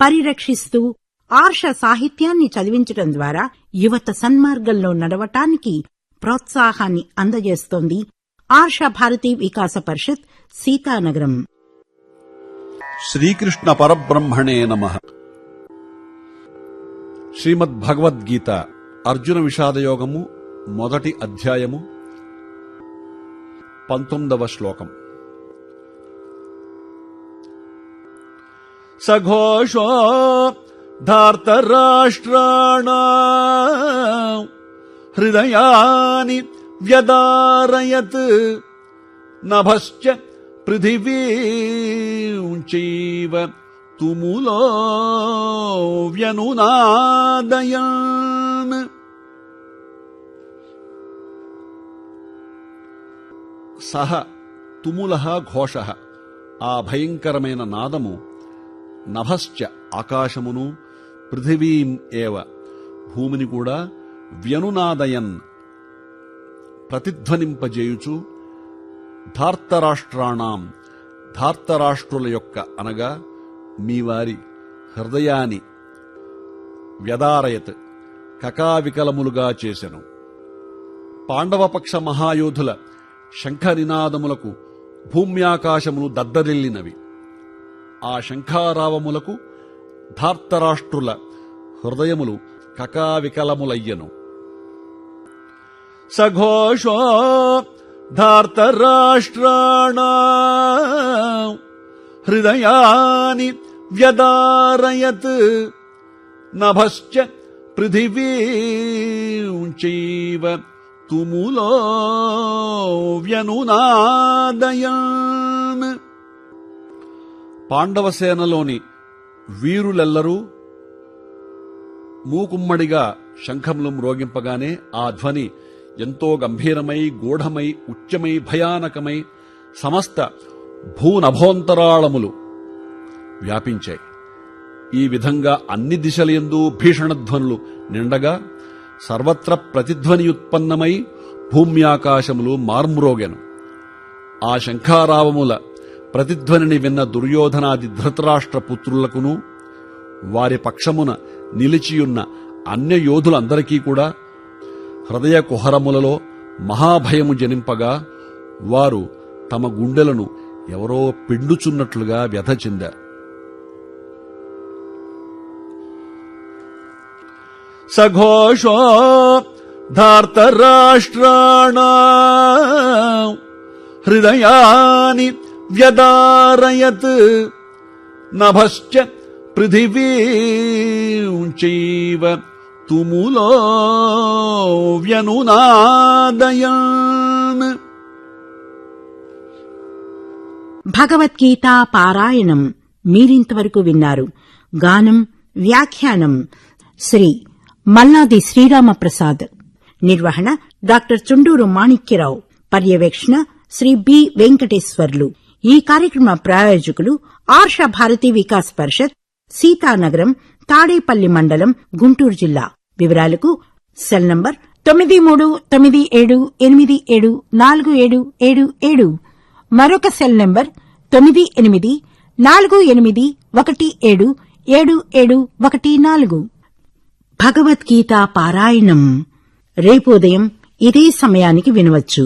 పరిరక్షిస్తూ ఆర్ష సాహిత్యాన్ని చదివించడం ద్వారా యువత సన్మార్గంలో నడవటానికి ప్రోత్సాహాన్ని అందజేస్తోంది ఆర్ష భారతీ వికాస పరిషత్ సీతానగరం. శ్రీకృష్ణ పరబ్రహ్మణే నమ. శ్రీమద్ భగవద్గీత అర్జున విషాదయోగము మొదటి అధ్యాయము పంతొమ్మిదవ శ్లోకం. సఘోషో ధార్తరాష్ట్రాణ హృదయాని వ్యదారయత్ నభశ్చ పృథివీంచైవ తుములో వ్యనునాదయన్ సహ తుముల ఘోష ఆ భయంకరమైన నాదము నభశ్చ ఆకాశమును పృథివీం ఏవ. భూమిని కూడా వ్యనునాదయన్ ప్రతిధ్వనింపజేయుచు ధార్తరాష్ట్రాణం. ధార్తరాష్ట్రుల యొక్క అనగా మీ వారి హృదయాన్ని వ్యదారయత్ కకావికలములుగా చేసెను. పాండవపక్ష మహాయోధుల శంఖనినాదములకు భూమ్యాకాశములు దద్దరిల్లినవి. ఆ శంఖారావములకు ధార్తరాష్ట్రుల హృదయములు కకావికలములయ్యను. సఘోషో ధార్తరాష్ట్రాణ హృదయాని వ్యదారయత్ నభశ్చ పృథివీంచైవ తుములో వ్యనునాదయన్. పాండవసేనలోని వీరులెల్లరూ మూకుమ్మడిగా శంఖములు మ్రోగింపగానే ఆ ధ్వని ఎంతో గంభీరమై గూఢమై ఉచ్చమై భయానకమై సమస్త భూనభోంతరాళములు వ్యాపించాయి. ఈ విధంగా అన్ని దిశలయందు భీషణధ్వనులు నిండగా సర్వత్ర ప్రతిధ్వనియుత్పన్నమై భూమ్యాకాశములు మార్మ్రోగెను. ఆ శంఖారావముల ప్రతిధ్వనిని విన్న దుర్యోధనాది ధృతరాష్ట్ర పుత్రులకును వారి పక్షమున నిలిచియున్న అన్య యోధులందరికీ కూడా హృదయ కుహరములలో మహాభయము జనింపగా వారు తమ గుండెలను ఎవరో పిండుచున్నట్లుగా వ్యధ చెందారు. సఘోషో ధార్తరాష్ట్రాణ హృదయాని వ్యదారయత్ నభశ్చ పృథివీంచైవ తుములో వ్యనునాదయన్ భగవద్గీతా పారాయణం మీరింతవరకు విన్నారు. గానం వ్యాఖ్యానం శ్రీ మల్లాది శ్రీరామప్రసాద్. నిర్వహణ డాక్టర్ చుండూరు మాణిక్యరావు. పర్యవేక్షణ శ్రీ బి వెంకటేశ్వర్లు. ఈ కార్యక్రమ ప్రాయోజకులు ఆర్ష భారతీ వికాస్ పరిషత్ సీతానగరం తాడేపల్లి మండలం గుంటూరు జిల్లా. వివరాలకు సెల్ నంబర్ తొమ్మిది మూడు తొమ్మిది ఏడు ఎనిమిది ఏడు నాలుగు ఏడు ఏడు ఏడు. మరొక సెల్ నంబర్ తొమ్మిది ఎనిమిది నాలుగు ఎనిమిది ఒకటి ఏడు ఏడు ఏడు ఒకటి నాలుగు. భగవద్గీత పారాయణం. రేపు ఉదయం ఇదే సమయానికి వినవచ్చు.